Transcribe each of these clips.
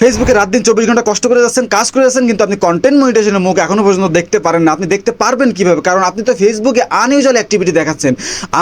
ফেসবুকে রাত দিন চব্বিশ ঘণ্টা কষ্ট করে যাচ্ছেন, কাজ করে যাচ্ছেন, কিন্তু আপনি কন্টেন্ট মনিটাইজেশনের মুখ এখনও পর্যন্ত দেখতে পারেন না। আপনি দেখতে পারবেন কীভাবে? কারণ আপনি তো ফেসবুকে আনইউজুয়াল অ্যাক্টিভিটি দেখাচ্ছেন।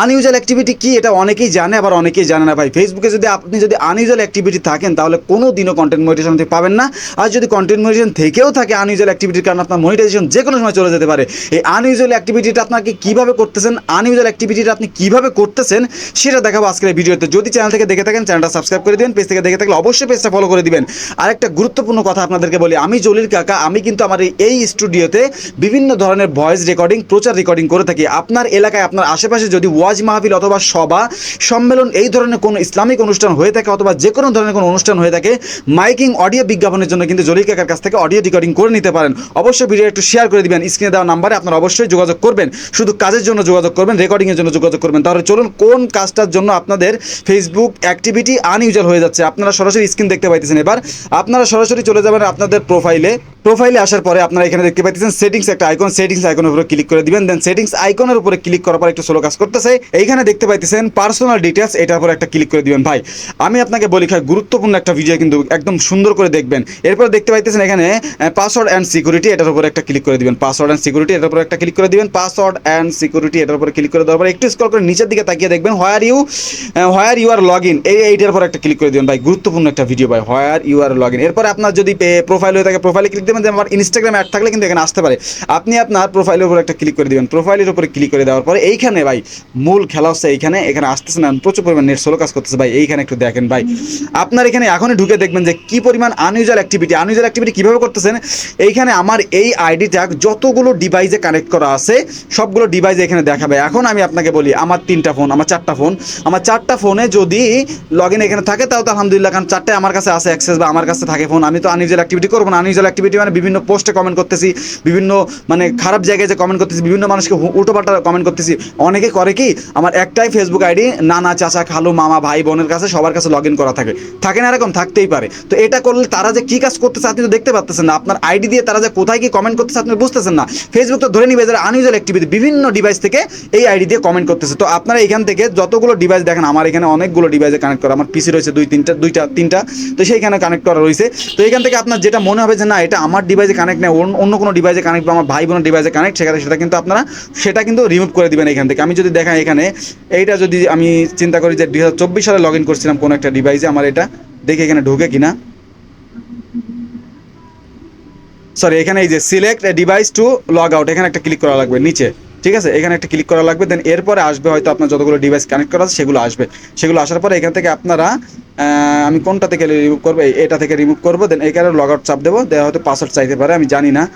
আনইউজুয়াল অ্যাক্টিভিটি কি এটা অনেকেই জানে, আবার অনেকেই জানে না ভাই। ফেসবুকে যদি আপনি যদি আনইউজুয়াল অ্যাক্টিভিটি থাকেন, তাহলে কোনো দিনও কন্টেন্ট মনিটাইজেশন থেকে পাবেন না। আর যদি কন্টেন্ট মনিটাইজেশন থেকেও থাকে আনইউজুয়াল অ্যাক্টিভিটির কারণে আপনার মনিটাইজেশন যে কোনো সময় চলে যেতে পারে। এই আনইউজুয়াল অ্যাক্টিভিটিটা আপনাকে কীভাবে করতেছেন আনইউজুয়াল অ্যাক্টিভিটিটা আপনি কীভাবে করতেছেন, সেটা দেখাবো আজকের ভিডিওতে। যদি চ্যানেল থেকে দেখে থাকেন চ্যানেলটা সাবস্ক্রাইব করে দিবেন পেজ থেকে দেখে থাকলে অবশ্যই পেজটা ফলো করে দিবেন। আরেকটা গুরুত্বপূর্ণ কথা আপনাদেরকে বলি, আমি জলির কাকা, আমি কিন্তু আমার এই- স্টুডিওতে বিভিন্ন ধরনের ভয়েস রেকর্ডিং, প্রচার রেকর্ডিং করে থাকি। আপনার এলাকায়, আপনার আশেপাশে যদি ওয়াজ মাহফিল অথবা সভা, সম্মেলন এই ধরনের কোনো ইসলামিক অনুষ্ঠান হয়ে থাকে অথবা যে কোনো ধরনের কোনো অনুষ্ঠান হয়ে থাকে, মাইকিং, অডিও বিজ্ঞাপনের জন্য কিন্তু জলির কাকার কাছ থেকে অডিও রেকর্ডিং করে নিতে পারেন। অবশ্যই ভিডিও একটু শেয়ার করে দিবেন স্ক্রিনে দেওয়া নাম্বারে আপনারা অবশ্যই যোগাযোগ করবেন। শুধু কাজের জন্য যোগাযোগ করবেন রেকর্ডিংয়ের জন্য যোগাযোগ করবেন। তাহলে চলুন, কোন কাজটার জন্য আপনাদের ফেসবুক অ্যাক্টিভিটি আনইউজাল হয়ে যাচ্ছে? আপনারা সরাসরি স্ক্রিন দেখতে পাইতেছেন। এবার আপনারা সরাসরি চলে যাবেন আপনাদের প্রোফাইলে প্রোফাইলে আসার পরে আপনারা এখানে দেখতে পাইতেছেন সেটিংস একটা আইকন সেটিংস আইকনের উপরে ক্লিক করে দিবেন দেন সেটিংস আইকনের উপরে ক্লিক করার পর একটু স্লো কাজ করতেছে। এইখানে দেখতে পাইতেছেন পার্সোনাল ডিটেলস এটার উপর একটা ক্লিক করে দিবেন। ভাই, আমি আপনাকে বলি খাই গুরুত্বপূর্ণ একটা ভিডিও কিন্তু একদম সুন্দর করে দেখবেন। এরপর দেখতে পাইতেছেন এখানে পাসওয়ার্ড অ্যান্ড সিকিউরিটি এটার উপরে একটা ক্লিক করে দিবেন। পাসওয়ার্ড অ্যান্ড সিকিউরিটি এটার উপরে একটা ক্লিক করে দিবেন। পাসওয়ার্ড অ্যান্ড সিকিউরিটি এটার উপরে ক্লিক করে দেওয়ার পর একটু স্ক্রল করে নিচের দিকে তাকিয়ে দেখবেন where you where you are log in এই, এইটার উপর একটা ক্লিক করে দিবেন। ভাই, গুরুত্বপূর্ণ একটা ভিডিও ভাই where you are log in এরপর আপনার যদি প্রোফাইল হয়ে থাকে প্রোফাইলে ক্লিক দেবেন যে আমার ইনস্টাগ্রাম অ্যাড থাকলে কিন্তু এখানে আসতে পারে। আপনি আপনার প্রোফাইলের উপর একটা ক্লিক করে দিবেন। প্রোফাইলের উপরে ক্লিক করে দেওয়ার পরে এইখানে ভাই মূল খেলা হচ্ছে এইখানে। এখানে আসতেছে না, প্রচুর পরিমাণ নেট সোলো কাজ করতেছে ভাই। এইখানে একটু দেখেন ভাই। আপনার এখানে এখনই ঢুকে দেখবেন যে কি পরিমাণ আনইউজুয়াল অ্যাক্টিভিটি আনইউজুয়াল অ্যাক্টিভিটি কীভাবে করতেছেন? এইখানে আমার এই আইডি ট্যাগ যতগুলো ডিভাইসে কানেক্ট করা আছে, সবগুলো ডিভাইসে এখানে দেখাবে। এখন আমি আপনাকে বলি, আমার তিনটা ফোন আমার চারটা ফোন আমার চারটা ফোনে যদি লগ এখানে থাকে তাও তো আলহামদুলিল্লাহ, কারণ চারটে আমার কাছে আছে অ্যাক্সেস বা আমার কাছে থাকে ফোন আমি তো আনইউজুয়াল অ্যাক্টিভিটি করব না। আনইউজুয়াল অ্যাক্টিভিটি মানে বিভিন্ন পোস্টে কমেন্ট করতেছি, বিভিন্ন মানে খারাপ জায়গায় যে কমেন্ট করতেছি, বিভিন্ন মানুষকে উল্টোপাল্টা কমেন্ট করতেছি। অনেকে করে কি, আমার একটাই ফেসবুক আইডি নানা চাচা খালু মামা ভাই বোনের কাছে সবার কাছে লগ ইন করা থাকে। থাকে না এরকম? থাকতেই পারে। তো এটা করলে তারা যে কি কাজ করতেছে আপনি তো দেখতে পাচ্ছেন না। আপনার আইডি দিয়ে তারা যে কোথায় কি কমেন্ট করতেছে আপনি বুঝতেছেন না। ফেসবুক তো ধরে নিবে যারা আনইউজুয়াল অ্যাক্টিভিটি বিভিন্ন ডিভাইস থেকে এই আইডি দিয়ে কমেন্ট করতেছে। তো আপনারা এখান থেকে যতগুলো ডিভাইস দেখেন, আমার এখানে অনেকগুলো ডিভাইসে কানেক্ট করা। আমার পিসি রয়েছে দুই, তিনটা, দুইটা, তিনটা, তো সেইখানে কানেক্ট করা রয়েছে। তো এখান থেকে আপনার যেটা মনে হবে যে না, এটা আমার ডিভাইসে কানেক্ট নেই, অন্য- কোনো ডিভাইসে কানেক্ট বা আমার ভাই বোনের ডিভাইসে কানেক্ট সেখানে সেটা কিন্তু আপনারা সেটা কিন্তু রিমুভ করে দিবেন এখান থেকে। আমি যদি দেখাই এখানে, এইটা যদি আমি চিন্তা করি যে দুই হাজার চব্বিশ সালে লগ ইন করছিলাম কোনো একটা ডিভাইসে আমার এটা দেখে এখানে ঢুকে কিনা। সরি এখানে এই যে select device to log out এখানে একটা ক্লিক করা লাগবে নিচে, ঠিক আছে? এখানে একটা ক্লিক করা লাগবে দেন এরপরে আসবে হয়তো আপনার যতগুলো ডিভাইস কানেক্ট করা আছে, সেগুলো আসবে। সেগুলো আসার পরে এখান থেকে আপনারা আমি কোনটা থেকে রিমুভ করব? এই- এটা থেকে রিমুভ করব দেন এখানে লগ আউট চাপ দেবো। দেওয়া হয়তো পাসওয়ার্ড চাইতে পারে, আমি জানি না।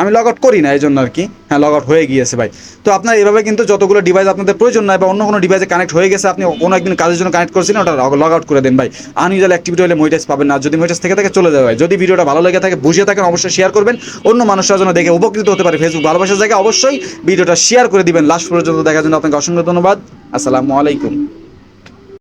আমি লগ আউট করি না এই জন্য আর কি। হ্যাঁ লগ আউট হয়ে গিয়েছে ভাই। তো আপনার এভাবে কিন্তু যতগুলো ডিভাইস আপনাদের প্রয়োজন নয় বা অন্য কোনো ডিভাইসে কানেক্ট হয়ে গেছে, আপনি কোনো একদিন কাজের জন্য কানেক্ট করছেন ওটা লগ আউট করে দেন ভাই। আনইউজুয়াল অ্যাক্টিভিটি হলে মইটাস পাবেন না। যদি মইটাস থেকে থাকে, চলে যাবে ভাই। যদি ভিডিওটা ভালো লেগে থাকে বুঝে থাকেন, অবশ্যই শেয়ার করবেন। অন্য মানুষরা যেন দেখে উপকৃত হতে পারে ফেসবুক ভালোবাসার জায়গায়, অবশ্যই ভিডিওটা শেয়ার করে দিবেন। লাস্ট পর্যন্ত দেখার জন্য আপনাকে অসংখ্য ধন্যবাদ। আসসালামু আলাইকুম।